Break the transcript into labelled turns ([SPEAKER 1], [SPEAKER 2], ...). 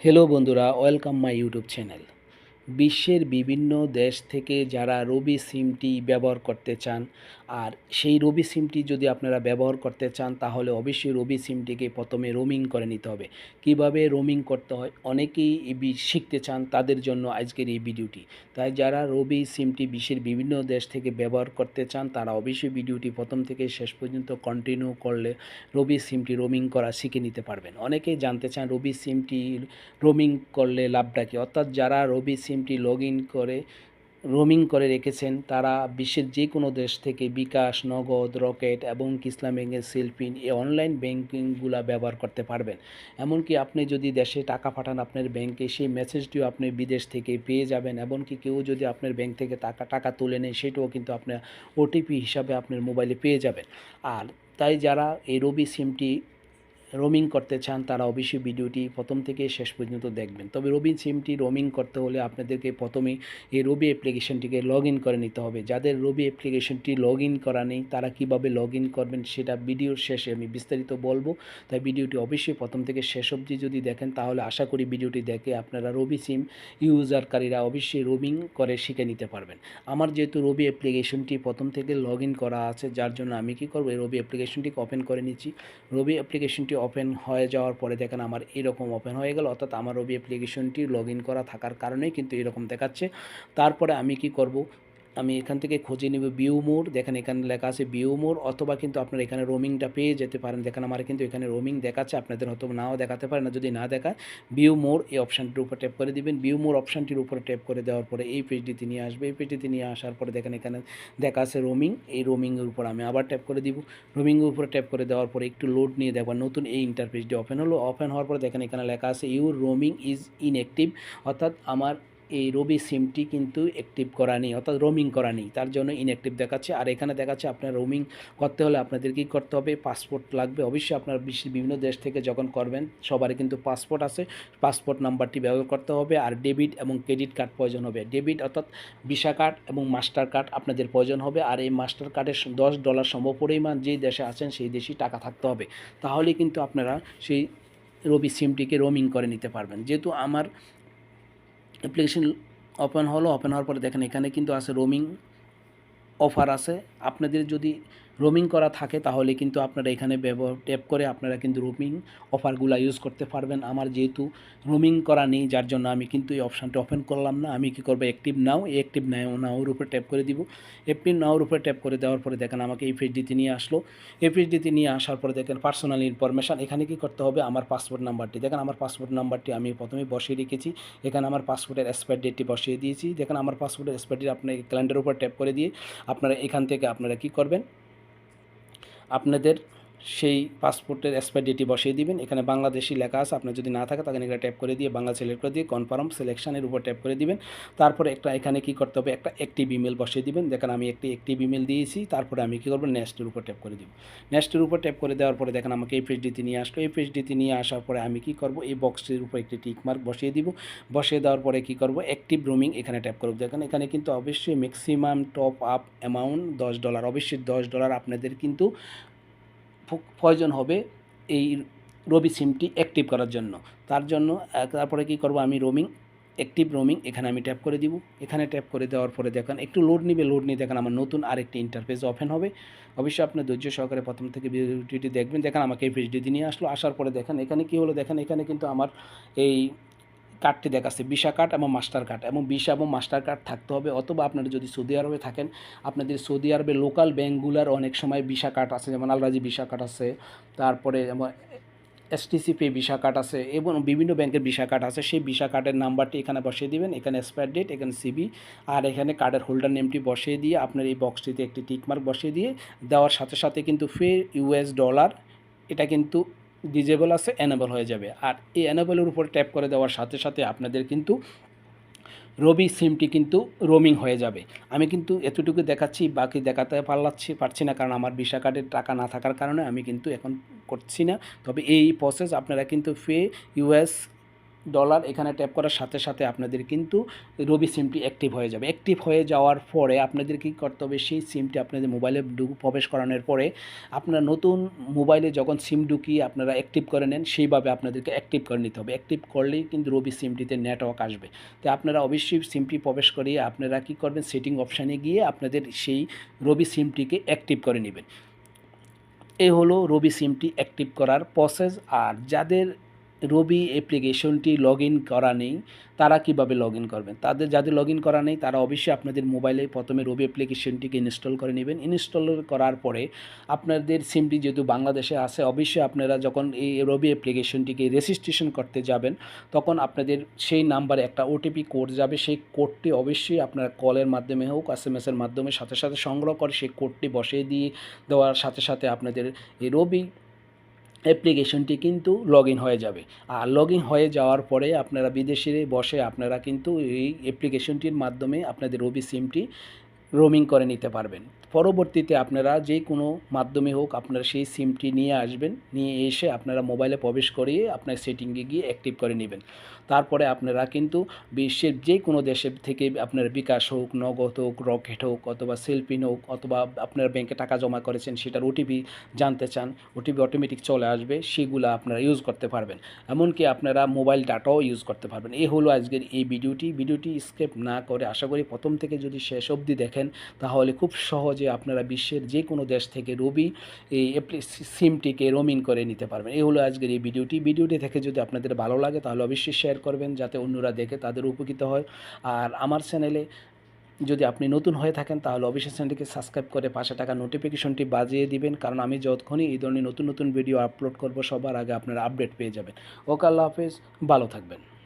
[SPEAKER 1] Hello বন্ধুরা welcome my YouTube channel বিশ্বের বিভিন্ন দেশ থেকে যারা রবি সিমটি ব্যবহার করতে চান, আর সেই রবি সিমটি যদি আপনারা ব্যবহার করতে চান, তাহলে অবশ্যই রবি সিমটিকে প্রথমে রোমিং করে নিতে হবে। কীভাবে রোমিং করতে হয়? অনেকেই শিখতে চান তাদের জন্য আজকের এই ভিডিওটি। তাই যারা রবি সিমটি বিশ্বের বিভিন্ন দেশ থেকে ব্যবহার করতে চান, তারা অবশ্যই ভিডিওটি প্রথম থেকে শেষ পর্যন্ত কন্টিনিউ করলে রবি সিমটি রোমিং করা শিখে নিতে পারবেন। অনেকেই জানতে চান রবি সিমটি রোমিং করলে লাভটা কি? অর্থাৎ যারা রবি সিমটি লগ করে রোমিং করে রেখেছেন। তারা বিশ্বের যে কোনো দেশ থেকে বিকাশ, নগদ, রকেট এবং ইসলাম ব্যাংকের সেলফিন এই অনলাইন ব্যাংকিংগুলো ব্যবহার করতে পারবেন। এমনকি আপনি যদি দেশে টাকা পাঠান আপনার ব্যাংকে, সেই মেসেজটিও আপনি বিদেশ থেকে পেয়ে যাবেন। এমনকি কেউ যদি আপনার ব্যাংক থেকে টাকা টাকা তুলে নেয়, সেটাও কিন্তু আপনার ওটিপি হিসাবে আপনার মোবাইলে পেয়ে যাবেন। আর তাই যারা এই রবি সিমটি রোমিং করতে চান, তারা অবশ্যই ভিডিওটি প্রথম থেকে শেষ পর্যন্ত দেখবেন। তবে রবি সিমটি রোমিং করতে হলে আপনাদেরকে প্রথমে এই রবি অ্যাপ্লিকেশনটিকে লগ ইন করে নিতে হবে। যাদের রবি অ্যাপ্লিকেশনটি লগ ইন করা নেই, তারা কীভাবে লগ ইন করবেন সেটা ভিডিওর শেষে আমি বিস্তারিত বলব। তাই ভিডিওটি অবশ্যই প্রথম থেকে শেষ অবধি যদি দেখেন, তাহলে আশা করি ভিডিওটি দেখে আপনারা রবি সিম ইউজারকারীরা অবশ্যই রোমিং করে শিখে নিতে পারবেন। আমার যেহেতু রবি অ্যাপ্লিকেশনটি প্রথম থেকে লগ ইন করা আছে, যার জন্য আমি কী করব? এই রবি অ্যাপ্লিকেশনটিকে ওপেন করে নিচ্ছি। রবি অ্যাপ্লিকেশনটি ওপেন হয়ে যাওয়ার পরে দেখেন আমার এরকম ওপেন হয়ে গেল। অর্থাৎ আমার রবি অ্যাপ্লিকেশনটি লগ করা থাকার কারণেই কিন্তু এরকম দেখাচ্ছে। তারপরে আমি কি করব? আমি এখান থেকে খুঁজে নেব বিউ মোর দেখেন এখানে লেখা আছে বিউ মোর অথবা কিন্তু আপনারা এখানে রোমিংটা পেয়ে যেতে পারেন। দেখেন আমার কিন্তু এখানে রোমিং দেখাচ্ছে, আপনাদের হয়তো নাও দেখাতে পারে না, যদি না দেখায় বিউ মোর এই অপশানটির উপর ট্যাপ করে দিবেন। বিউ মোর অপশানটির উপরে ট্যাপ করে দেওয়ার পরে এই পেজটিতে নিয়ে আসবে। এই পেজটিতে নিয়ে আসার পরে দেখেন এখানে দেখা আছে রোমিং এই রোমিংয়ের উপর আমি আবার ট্যাপ করে দিব। রোমিংয়ের উপরে ট্যাপ করে দেওয়ার পরে একটু লোড নিয়ে দেখবেন নতুন এই ইন্টারফেসটি ওপেন হলো। ওপেন হওয়ার পরে দেখেন এখানে লেখা আছে ইউর রোমিং ইজ ইনঅ্যাক্টিভ অর্থাৎ আমার এই রবি সিমটি কিন্তু অ্যাক্টিভ করা নেই, অর্থাৎ রোমিং করা নেই। তার জন্য ইনঅ্যাক্টিভ দেখাচ্ছে। আর এখানে দেখাচ্ছে আপনার রোমিং করতে হলে আপনাদের কী করতে হবে? পাসপোর্ট লাগবে। অবশ্যই আপনার বিশ্বের বিভিন্ন দেশ থেকে যখন করবেন, সবারই কিন্তু পাসপোর্ট আছে। পাসপোর্ট নাম্বারটি ব্যবহার করতে হবে। আর ডেবিট এবং ক্রেডিট কার্ড প্রয়োজন হবে। ডেবিট অর্থাৎ ভিসা কার্ড এবং মাস্টার কার্ড আপনাদের প্রয়োজন হবে। আর এই মাস্টার কার্ডের দশ ডলার সমপরিমাণ যেই দেশে আছেন, সেই দেশেই টাকা থাকতে হবে। তাহলে কিন্তু আপনারা সেই রবি সিমটিকে রোমিং করে নিতে পারবেন। যেহেতু আমার অ্যাপ্লিকেশন ওপেন হলো ওপেন হওয়ার পরে দেখেন এখানে কিন্তু আছে রোমিং অফার আছে। আপনাদের যদি রোমিং করা থাকে, তাহলে কিন্তু আপনারা এখানে ব্যবহার ট্যাপ করে আপনারা কিন্তু রোমিং অফারগুলো ইউজ করতে পারবেন। আমার যেহেতু রোমিং করা নেই, যার জন্য আমি কিন্তু এই অপশানটা ওপেন করলাম না। আমি কি করব অ্যাক্টিভ নাও অ্যাক্টিভ নাও নাওর উপরে ট্যাপ করে দিব। অ্যাক্টিভ নাওর উপরে ট্যাপ করে দেওয়ার পরে দেখেন আমাকে এই পেজটিতে নিয়ে আসলো। এই পেজটিতে নিয়ে আসার পরে দেখেন পার্সোনাল ইনফরমেশান এখানে কি করতে হবে? আমার পাসপোর্ট নাম্বারটি দেখেন আমার পাসপোর্ট নাম্বারটি আমি প্রথমে বসিয়ে রেখেছি। এখানে আমার পাসপোর্টের এক্সপায়ার ডেটটি বসিয়ে দিয়েছি। দেখেন আমার পাসপোর্টের এক্সপায়ার ডেট আপনার ক্যালেন্ডারের উপর ট্যাপ করে দিয়ে আপনারা এখান থেকে আপনারা কি করবেন? আপনাদের সেই পাসপোর্টের এক্সপায়ার ডেটটি বসিয়ে দিবেন। এখানে বাংলাদেশি লেখা আছে আপনার যদি না থাকে তাহলে এখানে ট্যাপ করে দিয়ে বাংলা সিলেক্ট করে দিয়ে কনফার্ম সিলেকশনের উপর ট্যাপ করে দিবেন। তারপরে একটা এখানে কি করতে হবে? একটা একটিভ ইমেল বসিয়ে দিবেন। দেখেন আমি একটি একটিভ ইমেল দিয়েছি, তারপরে আমি কী করব? নেক্সটের উপর ট্যাপ করে দিব। নেক্সটের উপর ট্যাপ করে দেওয়ার পরে দেখেন আমাকে এই পেজটিতে নিয়ে আসলো। এই পেজটিতে নিয়ে আসার পরে আমি কি করব? এই বক্সটির উপর একটি টিক মার্ক বসিয়ে দিব। বসিয়ে দেওয়ার পরে কি করব? অ্যাক্টিভ রোমিং এখানে ট্যাপ করব। দেখেন এখানে কিন্তু অবশ্যই ম্যাক্সিমাম টপ আপ অ্যামাউন্ট দশ ডলার অবশ্যই দশ ডলার আপনাদের কিন্তু প্রয়োজন হবে এই রবি সিমটি অ্যাক্টিভ করার জন্য। তার জন্য তারপরে কি করব আমি রোমিং অ্যাক্টিভ রোমিং এখানে আমি ট্যাপ করে দিব। এখানে ট্যাপ করে দেওয়ার পরে দেখেন, একটু লোড নিবে লোড নিয়ে দেখেন আমার নতুন আরেকটি ইন্টারফেস ওপেন হবে। অবশ্যই আপনি ধৈর্য সহকারে প্রথম থেকে ভিডিওটি দেখবেন। দেখেন আমাকে এই পেজটি নিয়ে আসলো। আসার পরে দেখেন, এখানে কি হলো? দেখেন, এখানে কিন্তু আমার এই কার্ডটি দেখাচ্ছে, ভিসা কার্ড এবং মাস্টার কার্ড। এবং ভিসা এবং মাস্টার কার্ড থাকতে হবে, অথবা আপনারা যদি সৌদি আরবে থাকেন, আপনাদের সৌদি আরবে লোকাল ব্যাঙ্কগুলোর অনেক সময় ভিসা কার্ড আছে, যেমন আলরাজি ভিসা কার্ড আছে, তারপরে যেমন এসটিসি পে ভিসা কার্ড আছে, এবং বিভিন্ন ব্যাংকের ভিসা কার্ড আছে, সেই ভিসা কার্ডের নাম্বারটি এখানে বসিয়ে দিবেন, এখানে এক্সপায়ার ডেট এখানে সিবি আর এখানে কার্ডের হোল্ডার নেমটি বসিয়ে দিয়ে আপনার এই বক্সটিতে একটি টিকমার্ক বসিয়ে দিয়ে, দেওয়ার সাথে সাথে কিন্তু ফে ইউএস ডলার এটা কিন্তু ডিজেবল আছে এনেবল হয়ে যাবে। আর এই এনেবলের উপর ট্যাপ করে দেওয়ার সাথে সাথে আপনাদের কিন্তু রবি সিমটি কিন্তু রোমিং হয়ে যাবে। আমি কিন্তু এতটুকু দেখাচ্ছি, বাকি দেখাতে পারলাচ্ছি, পারছি না, কারণ আমার ভিসা কার্ডের টাকা না থাকার কারণে আমি কিন্তু এখন করছি না। তবে এই প্রসেস আপনারা কিন্তু ফে ইউএস ডলার এখানে ট্যাপ করার সাথে সাথে আপনাদের কিন্তু রবি সিমটি অ্যাক্টিভ হয়ে যাবে। অ্যাক্টিভ হয়ে যাওয়ার পরে আপনাদের কী করতে হবে? সেই সিমটি আপনাদের মোবাইলে প্রবেশ করানোর পরে আপনার নতুন মোবাইলে যখন সিম ঢুকিয়ে আপনারা অ্যাক্টিভ করে নেন, সেইভাবে আপনাদেরকে অ্যাক্টিভ করে নিতে হবে। অ্যাক্টিভ করলেই কিন্তু রবি সিমটিতে নেটওয়ার্ক আসবে। তো আপনারা অবশ্যই সিমটি প্রবেশ করিয়ে আপনারা কী করবেন? সেটিং অপশানে গিয়ে আপনাদের সেই রবি সিমটিকে অ্যাক্টিভ করে নেবেন। এ হলো রবি সিমটি অ্যাক্টিভ করার প্রসেস আর যাদের রবি অ্যাপ্লিকেশনটি লগ ইন করা নেই, তারা কীভাবে লগ ইন করবেন? তাদের যাদের লগ ইন করা নেই, তারা অবশ্যই আপনাদের মোবাইলে প্রথমে রবি অ্যাপ্লিকেশনটিকে ইনস্টল করে নেবেন। ইনস্টল করার পরে আপনাদের সিমটি যেহেতু বাংলাদেশে আছে, অবশ্যই আপনারা যখন এই রবি অ্যাপ্লিকেশনটিকে রেজিস্ট্রেশন করতে যাবেন, তখন আপনাদের সেই নাম্বারে একটা ওটিপি কোড যাবে। সেই কোডটি অবশ্যই আপনারা কলের মাধ্যমে হোক এস এম মাধ্যমে সাথে সাথে সংগ্রহ করে সেই কোডটি বসিয়ে দিয়ে দেওয়ার সাথে সাথে আপনাদের এই রবি অ্যাপ্লিকেশনটি কিন্তু লগ হয়ে যাবে। আর লগ হয়ে যাওয়ার পরে আপনারা বিদেশে বসে আপনারা কিন্তু এই অ্যাপ্লিকেশনটির মাধ্যমে আপনাদের ওবি সিমটি রোমিং করে নিতে পারবেন। পরবর্তীতে আপনারা যে কোনো মাধ্যমে হোক আপনারা সেই সিমটি নিয়ে আসবেন, নিয়ে এসে আপনারা মোবাইলে প্রবেশ করিয়ে আপনার সেটিংয়ে গিয়ে অ্যাক্টিভ করে নেবেন। তারপরে আপনারা কিন্তু বিশ্বের যে কোনো দেশের থেকে আপনার বিকাশ হোক, নগদ হোক রকেট হোক অথবা সেলফিন হোক অথবা আপনার ব্যাংকে টাকা জমা করেছেন সেটার ওটিপি জানতে চান ওটিপি অটোমেটিক চলে আসবে, সেগুলো আপনারা ইউজ করতে পারবেন। এমনকি আপনারা মোবাইল ডাটাও ইউজ করতে পারবেন। এই হলো আজকের এই ভিডিওটি ভিডিওটি স্কেপ না করে আশা করি প্রথম থেকে যদি শেষ অবধি দেখেন তাহলে খুব সহজে আপনারা বিশ্বের যে কোনো দেশ থেকে রবি এই সিমটিকে রোমিং করে নিতে পারবেন। এই হলো আজকের এই ভিডিওটি। ভিডিওটি থেকে যদি আপনাদের ভালো লাগে, তাহলে অবশ্যই শেয়ার করবেন যাতে অন্যরা দেখে তাদের উপকৃত হয়। আর আমার চ্যানেলে যদি আপনি নতুন হয়ে থাকেন, তাহলে অবশ্যই চ্যানেলটিকে সাবস্ক্রাইব করে পাশে টাকা নোটিফিকেশনটি বাজিয়ে দিবেন। কারণ আমি যতক্ষণই এই ধরনের নতুন নতুন ভিডিও আপলোড করব, সবার আগে আপনারা আপডেট পেয়ে যাবেন। ওকে, আল্লাহ হাফেজ। ভালো থাকবেন।